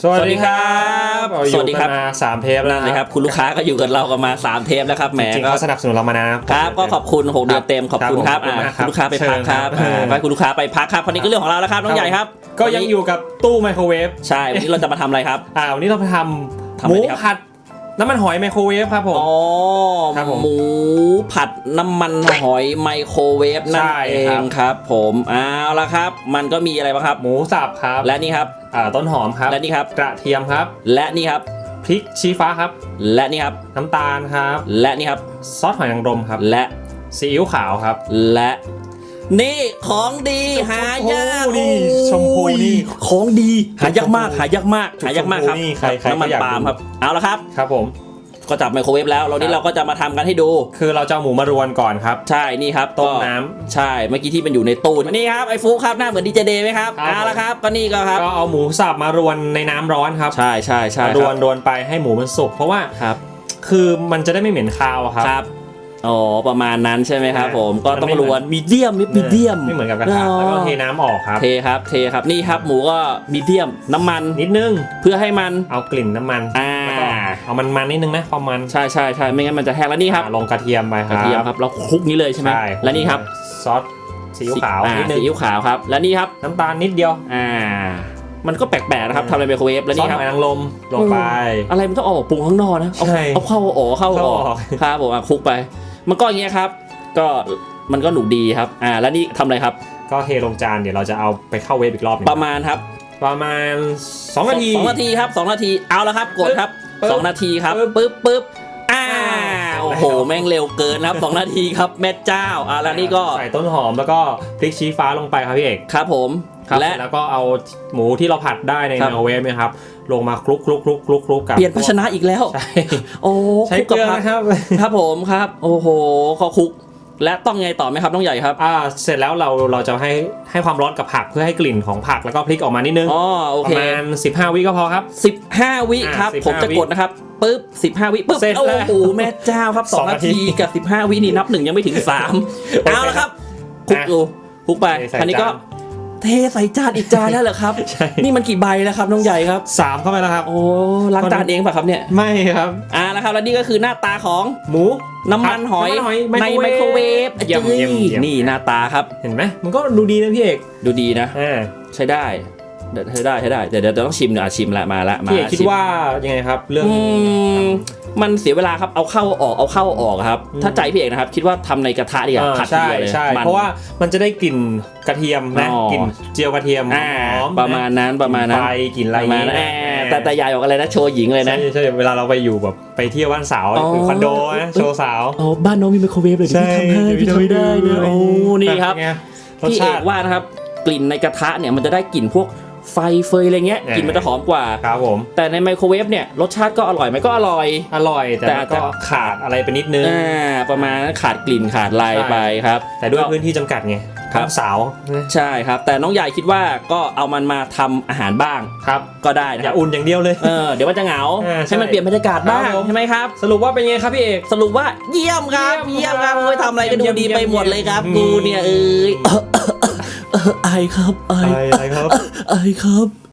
สวัสดีครับสวัสดีครับเาอยู่สวัสดีครับกันมาสามเทปแล้วนั่นเลยครับ คุณลูกค้าก็อยู่กับเรากันมา3เทปแล้วครับแหมจริงๆก็เขาสนับสนุนเรามานานครับ ก็ขอบคุณ6เดือนเต็มขอบคุณครับครับผมอ่าขอบคุณมากครับคุณลูกค้าไปพักครับเชิญครับอ่าเออไปคุณลูกค้าไปพักครับวันนี้ก็เรื่องของเราแล้วครับน้องใหญ่ครับ ก็ยังอยู่กับตู้ไมโครเวฟใช่วันนี้เราจะมาทำอะไรครับอ่าวันนี้เราไปททำำหอะไรมูดีครับผัด น้ำมันหอยไมโครเวฟครับผม อ๋อครับผมหมูผัดน้ำมันหอยไมโครเวฟนั่นใช่เอครังบครับ ผมเอาละครับ มันก็มีอะไรบ้างครับ หมูสับครับและนี่ครับ อ่าต้นหอมครับและนี่ครับ กระเทียมครับและนี่ครับ พริกชี้ฟ้าครับ และนี่ครับ น้ำตาลครับ และนี่ครับ ซอสหอยนางรมครับและซีอิ๊วขาวครับ และ นี่ของดีหายากชมพูนี่ชมพูนี่ ของดีหายากมากหายากมากหายากมากครับชมพูนี่ใครใครน้ำมันก็อยากปาล์มดูครับเอาละครับครับผมก็จับไมโครเวฟแล้วเรานี้ครับเราก็จะมาทำกันให้ดู คือเราจะเอาหมูมารวนก่อนครับ ใช่นี่ครับต้มก็น้ำใช่เมื่อกี้ที่มันอยู่ในตู้นี่ครับไอ้ฟูครับหน้าเหมือนดีเจเดย์ไหมครับครับเอาละครับก็นี่ก็ครับก็เอาหมูสับมารวนในน้ำร้อนครับ ใช่ใช่ใช่รวนรวนไปให้หมูมันสุกเพราะว่าครับ คือมันจะได้ไม่เหม็นคาวอะครับครับ อ๋อประมาณนั้นใช่ไหมครับอ่าผมก็ต้องมันไม่รวนมีเดียมมีเดียมไม่เหมือนกับกระทะแล้วก็เทน้ำออกครับเทครับเทครับนี่ครับหมูก็มีเดียมน้ำมันนิดนึงเพื่อให้มันเอากลิ่นน้ำมันอ่าแล้วก็เอามันมันนิดนึงนะความมันใช่ใช่ใช่ไม่งั้นมันจะแห้งแล้วนี่ครับอ่าลงกระเทียมไปคกรัระบเทียมครับเราคลุกนี้เลยใช่ไหมใช่และนี่ครับซอสซีอิ๊วขาวอ่นิดนึงซีอิ๊วขาวครับ และนี่ครับน้ำตาลนิดเดียวอ่ามันก็แปลกๆนะครับทำในไมโครเวฟแล้วซอสนี่คหรับอยนางรมลงไป อะไรมันต้องเอาออกปรุงข้างนอกนะเอาใช่เอาเข้าเอาออกเข้าเอาออกเข้าออกครับผมอะคลุกไป มันก็อย่างเงี้ยครับ ก็มันก็หนุกดีครับ อ่า แล้วนี่ทำอะไรครับ ก็เทลงจานเดี๋ยวเราจะเอาไปเข้าเวฟอีกรอบหนึงประมาณครับประมาณสองนาที สองนาทีครับสองนาทีเอาแล้วครับกดครับปึ๊บสองนาทีครับปึ๊บปึ๊บปึ๊บอ่าอ่า โอ้โห แม่งเร็วเกินครับสองนาทีครับแม่เจ้าอ่าแล้วนี่ก็ใส่ต้นหอมแล้วก็พริกชี้ฟ้าลงไปครับพี่เอกครับผมครับและแล้วก็เอาหมูที่เราผัดได้ในครับไมโครเวฟเนะครับลงมาคลุกคลุกคลุกคลุกคลุกกับเปลี่ยนภาชนะอีกแล้ว ใช่ โอ้ใช้คลุกเกกับลือผักนะครับ ครับผมครับ โอ้โหเขาคลุก และต้องไงต่อไหมครับน้องใหญ่ครับอ่าเสร็จแล้วเราเราจะให้ให้ความร้อนกับผักเพื่อให้กลิ่นของผักแล้วก็พริกออกมานิดนึงอ๋อโอปเคระมาณ15 วิก็พอครับ 15 วิอ่าครับ15ผมจะกดนะครับปึ๊บ15 วิปึ๊บเสร็จโอ้แล้วโหแม่เจ้าครับ สอง2 นานาทีทีกับ 15 วินี่นับหนึ่งยังไม่ถึง 3 เอาละครับคลุกอะดูคลุกไปเทใส่คราวนี้ก็จาน เทใส่จานอีกจานแล้วเหรอครับ ใช่ นี่มันกี่ใบแล้วครับน้องใหญ่ครับ สามเข้าไปแล้วครับ โอ้ล้างจานเองป่ะครับเนี่ยไม่ครับ อ่าแล้วครับแล้วนี่ก็คือหน้าตาของหมู น้ำมันหอยน้ำมันหอยในไมโครเวฟเยี่ยมเยี่ยมเยี่ยม นี่หน้าตาครับ เห็นไหมมันก็ดูดีนะพี่เอกดูดีนะ อ่าใช้ได้เดี๋ยวใช้ได้ใช้ได้เดี๋ยวเดี๋ยวเดี๋ยวต้องชิมเดี๋ยวอะชิมละมาละมาพี่เอกคิดชิมว่ายังไงครับ เรื่องอืม มันเสียเวลาครับเอาเข้าออกเอาเข้าออกครับอืมถ้าใจพี่เอกนะครับ คิดว่าทำในกระทะดีกว่าอ่าผัดทีใช่เดียวเลยใช่มันเพราะว่ามันจะได้กลิ่นกระเทียมนะอ๋อกลิ่นเจียวกระเทียมอ่าหอมประมาณนั้นประมาณนั้นไฟกลิ่นอะไรประมาณนั้นอย่งอ่าเงี้ยแต่แต่อยายบอกอะไรนะโชว์หญิงเลยนะใช่ใช่เวลาเราไปอยู่แบบไปเที่ยวบ้านสาวอ๋อหรือคอนโดนะโชว์สาวอ๋อบ้านน้องมีไมโครเวฟเลยเดี๋ยวพี่ทำให้พี่ทำได้นะโอ้นี่ครับเป็นไงรสพี่เอชากติว่านะครับกลิ่นในกระทะเนี่ยมันจะได้กลิ่นพวก ไฟเฟยอะไรเงี้ยเออกลิ่นมันจะหอมกว่าครับผม แต่ในไมโครเวฟเนี่ยรสชาติก็อร่อยไหมก็อร่อย อร่อยแต่แต่มันก็ขาดอะไรไปนิดนึงอ่าประมาณนั้นขาดกลิ่นขาดลายใช่ไปครับ แต่ด้วยก็พื้นที่จำกัดไงครับสาวนะใช่ครับ แต่น้องใหญ่คิดว่าก็เอามันมาทำอาหารบ้างครับ ก็ได้นะอคย่ารับอุ่นอย่างเดียวเลยเออเดี๋ยวมันจะเหงาเออใช่ให้มันเปลี่ยนบรรยากาศบ้างครับผมใช่ไหมครับ สรุปว่าเป็นไงครับพี่เอกสรุปว่าเยี่ยมครับเยี่เยี่ยยมมครับครับโอ้ยทำอะไรก็ดูเยี่ยมดีไปหมดเลยครับเยี่ยมกูเนี่ยเอ้ย เออเออเออไอายครับไอายอะไรครับไอายครับ